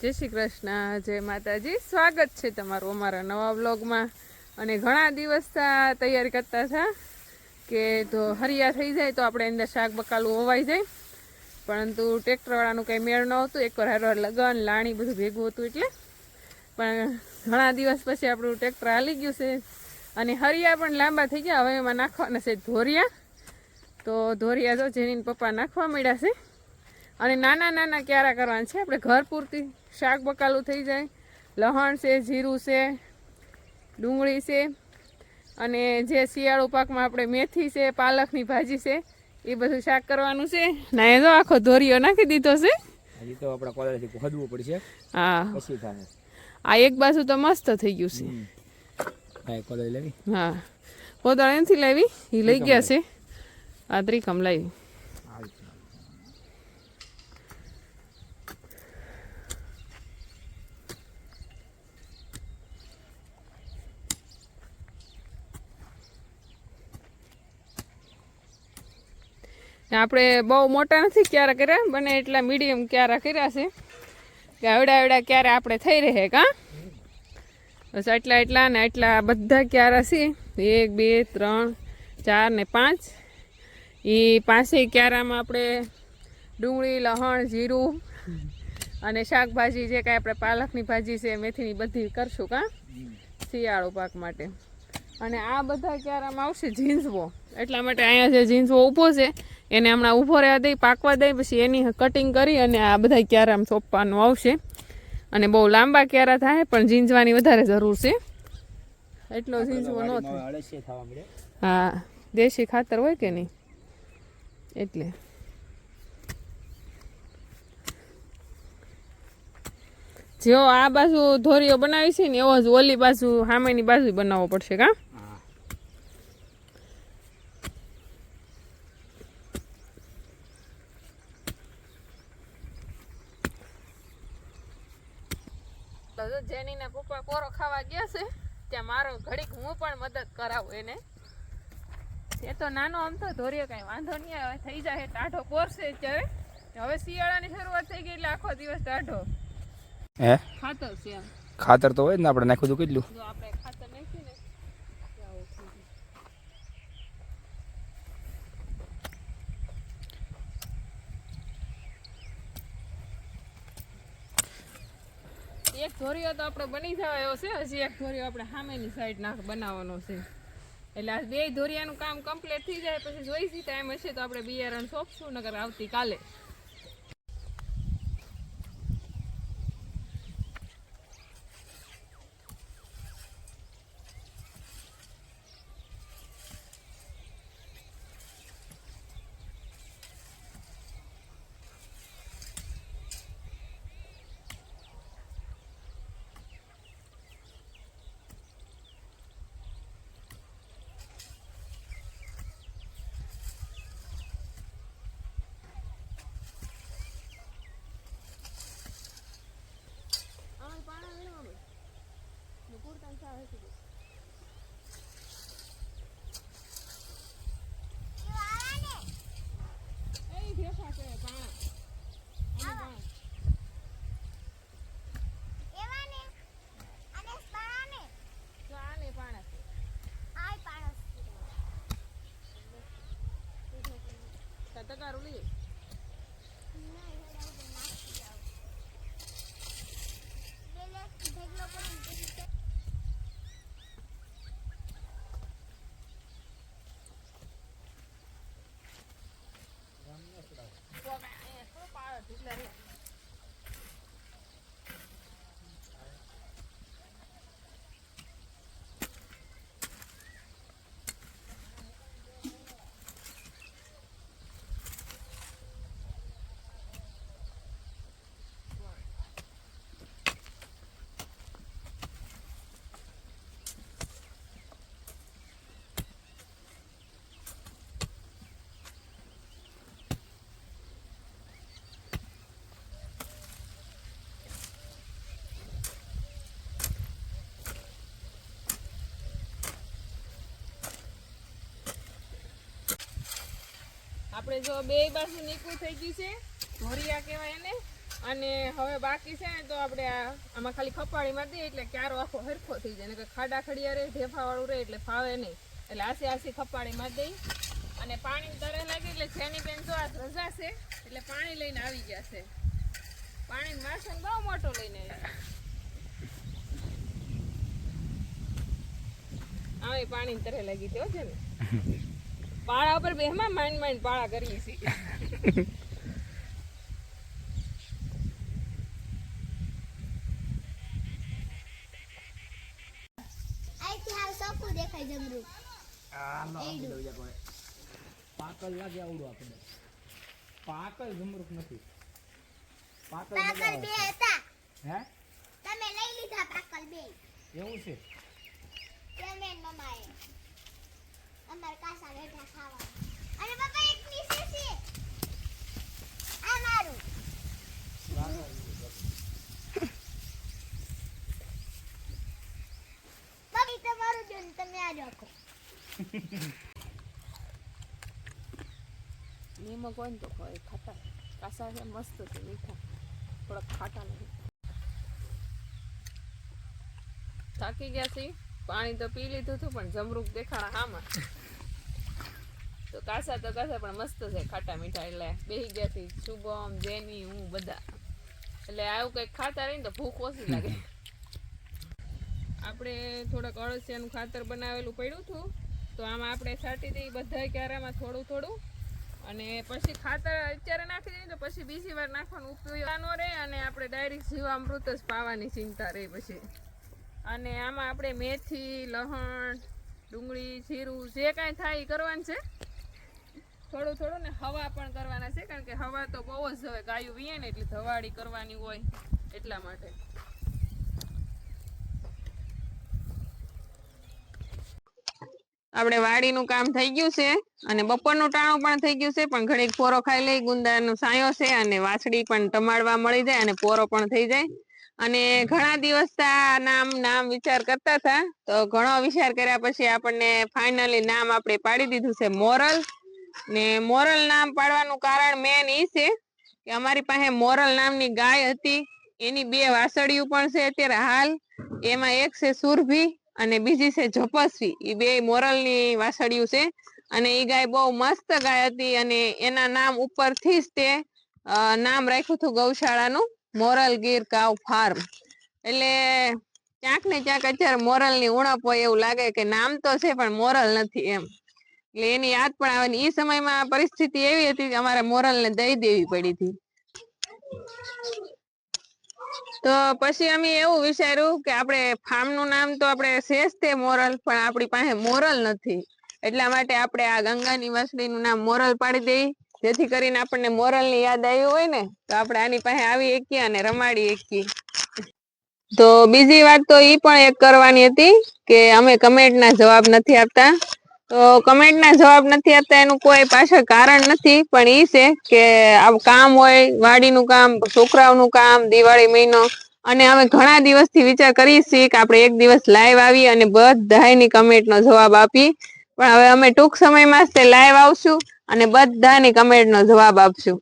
જય શ્રી કૃષ્ણ, જય માતાજી. સ્વાગત છે તમારું અમારા નવા બ્લોગમાં અને ઘણા દિવસ તૈયારી કરતા હતા કે તો હરિયા થઈ જાય તો આપણે અંદર શાક બકાલું હોવાઈ જાય. પરંતુ ટ્રેક્ટરવાળાનું કંઈ મેળ ન હતું એકવાર હારવાર લગન, લાણી બધું ભેગું હતું એટલે. પણ ઘણા દિવસ પછી આપણું ટ્રેક્ટર હાલી ગયું છે. અને હરિયા પણ લાંબા થઈ ગયા. હવે એમાં નાખવાના છે ધોરિયા. તો ધોરિયા તો જેની પપ્પા નાખવા મળ્યા છે. અને નાના નાના ક્યારા કરવાના છે. આપણે ઘર પૂરતી શાક બકાલું થઈ જાય. લહણ છે જીરું છે ડુંગળી છે અને જે શિયાળુ પાકમાં આપણે મેથી છે પાલકની ભાજી છે એ બધું શાક કરવાનું છે. ના એ તો આખો ધોરિયો નાખી દીધો છે. હજી તો આપણા કોલેજથી ખદવું પડશે. હા. પછી થાય આ એક બાજુ તો મસ્ત થઈ ગયું છે. હા કોલેજ લેવી. હા. કોદાળ નથી લેવી? એ લઈ ગયા છે. આ ત્રિકમ લાવી ને આપણે બહુ મોટા નથી ક્યારે કર્યા, બને એટલા મીડિયમ ક્યારે કર્યા છે. કે આવડા ક્યારે આપણે થઈ રહે કા? બસ એટલા એટલા ને એટલા બધા ક્યારા છે? એક, બે, ત્રણ, ચાર ને પાંચ. એ પાંચેય ક્યારામાં આપણે ડુંગળી, લહણ, જીરું અને શાકભાજી જે કાંઈ આપણે પાલકની ભાજી છે, મેથીની બધી કરશું, કાં? શિયાળો પાક માટે. અને આ બધા ક્યારામાં આવશે ઝીંઝવો એટલા માટે અહીંયા જે ઝીંઝવો ઊભો છે એને હમણાં ઊભો રહેવા દઈ પાકવા દઈ પછી એની કટિંગ કરી અને આ બધા ક્યારામાં સોંપવાનું આવશે. અને બહુ લાંબા ક્યારા થાય પણ ઝીંઝવાની વધારે જરૂર છે. એટલો ઝીંઝવો ન થાય. હા દેશી ખાતર હોય કે નહીં? એટલે. જેવો આ બાજુ ધોરીઓ બનાવી છે ને એવો જ ઓલી બાજુ સામેની બાજુ બનાવવો પડશે કા હા તો જો જેનીના પપ્પા કોરો ખાવા ગયા છે ત્યાં મારો ઘડીક હું પણ મદદ કરાવું એને. એ તો નાનો આમ તો ધોરીઓ કાંઈ વાંધો નહીં આવે થઈ જાય ટાઢો પોરશે જ હવે. હવે શિયાળાની શરૂઆત થઈ ગઈ એટલે આખો દિવસ ટાઢો. હે? ખાતર છે ખાતર તો હોય ને આપણે નાખ્યું હતું કેટલું? આપણે ખાતર નાખીએ ને તો આવું થઈ જાય. એક ધોરીઓ તો આપણે બની જવા એવો છે, હજી એક ધોરીઓ આપણે સામેની સાઈડ નાખ બનાવવાનો છે. એટલે આ બે ધોરિયાનું કામ કમ્પ્લીટ થઈ જાય, પછી જોઈશી ટાઈમ હશે તો આપણે બિયારણ સોંપશું નગર આવતીકાલે. রেখে দিচ্ছি આપણે જો બે બાજુ નીકળું થઈ ગયું છે ધોરિયા કહેવાય એને. અને હવે બાકી છે ને તો આપણે આમાં ખાલી ખપાળી મારી દઈએ એટલે ક્યારો આખો હરખો થઈ જાય. ને ખાડા ખડિયા રહે, ઢેફાવાળું રહે એટલે ફાવે નહીં. એટલે આસી આસી ખપાડી મારી દઈ. અને પાણી તરે લાગી એટલે જેની બેન જો આ રજા છે, એટલે પાણી લઈને આવી ગયા છે. પાણી વાસણ બહુ મોટો લઈને હવે પાણી તરે લાગી ગયો છે ને પાળા ઉપર બેહમાં માંડ માંડ પાળા કરીએ છીએ. દેખાય પાકલ લાગે આવડું આપણે પાકલ જમરૂક નથી. પાકલ પાકલ બે હતા. હે? તમે લઈ લીધા પાકલ બે. એવું છે? તમે ને મમ્માએ અંદર કાસા બેઠા ખાવા અને પપ્પા એક નીચે છે આ મારું મમ્મી તમારું જો ને તમે આ રાખો નિમક હોય ને તો ખવાય ખાટા કાસા છે મસ્ત છે મીઠા થોડાક ખાટા નથી થાકી ગયા છે પાણી તો પી લીધું હતું, પણ જમરૂક દેખાણા હામાં. તો કાસા તો કાસા, પણ મસ્ત છે ખાટા મીઠા, એટલે બેહી ગયા છે શુભમ, જેની, હું બધા. એટલે આવું કંઈક ખાતા રહીને તો ભૂખ ઓછી લાગે. આપણે થોડાક અળસિયાનું ખાતર બનાવેલું પડ્યું હતું. તો આમાં આપણે છાંટી દઈએ બધા ક્યારામાં થોડું થોડું. અને પછી ખાતર અત્યારે નાખી દઈએ તો પછી બીજી વાર નાખવાનું ઉપયોગ ન રહે અને આપણે ડાયરેક્ટ જીવામૃત જ પાવાની ચિંતા રહે પછી. અને આમાં આપણે મેથી, લહણ, ડુંગળી, જીરું, જે કાંઈ થાય એ કરવાનું છે. થોડું થોડું ને હવા પણ કરવાના છે, કારણ કે હવા તો બહુ જ હવે ગાયું વીએ ને એટલી ધવાડી કરવાની હોય એટલા માટે. આપણે વાડીનું કામ થઈ ગયું છે અને બપોરનું ટાણું પણ થઈ ગયું છે, પણ ઘડીક પોરો ખાઈ લઈ, ગુંદાનો સાયો છે અને વાછડી પણ ટમાડવા મળી જાય અને પોરો પણ થઈ જાય. અને ઘણા દિવસ નામ નામ વિચાર કરતા હતા. તો ઘણો વિચાર કર્યા પછી આપણને ફાઇનલી નામ આપણે પાડી દીધું છે મોરલ. ને મોરલ નામ પાડવાનું કારણ મેન એ છે કે અમારી પાસે મોરલ નામની ગાય હતી. એની બે વાસળીયું પણ છે અત્યારે હાલ. એમાં એક છે સુરભી અને બીજી છે જપસ્વી. એ બે મોરલની વાસળીયું છે. અને એ ગાય બહુ મસ્ત ગાય હતી અને એના નામ ઉપરથી જ તે નામ રાખ્યું હતું ગૌશાળાનું. મોરલ ગીર કાવ ફાર્મ એટલે ક્યાંક ને ક્યાંક અત્યારે મોરલની ઉણપ હોય એવું લાગે કે નામ તો છે, પણ મોરલ નથી એમ. એટલે એની યાદ પણ આવે ને એ સમયમાં પરિસ્થિતિ એવી હતી કે અમારે મોરલને દઈ દેવી પડી હતી. તો પછી અમે એવું વિચાર્યું કે આપણે ફાર્મનું નામ તો આપણે શેષ તે મોરલ, પણ આપણી પાસે મોરલ નથી. એટલા માટે આપણે આ ગંગાની વાસળીનું નામ મોરલ પાડી દઈ. જેથી કરીને આપણને મોરલની યાદ આવી હોય ને, તો આપણે આની પાસે આવી એકીએ અને રમાડી એકીએ તો બીજી વાત તો ઈ પણ એક કરવાની હતી કે અમે કમેન્ટના જવાબ નથી આપતા. તો કમેન્ટના જવાબ નથી આપતા એનું કોઈ પાછળ કારણ નથી, પણ ઈ છે કે કામ હોય, વાડીનું કામ, છોકરાઓનું કામ, દિવાળી મહિનો, અને અમે ઘણા દિવસથી વિચાર કરીએ છીએ કે આપણે એક દિવસ લાઈવ આવી અને બધાની કમેન્ટનો જવાબ આપી પણ હવે અમે ટૂંક સમયમાં લાઈવ આવશું. અને બધાની કમેન્ટનો જવાબ આપશું.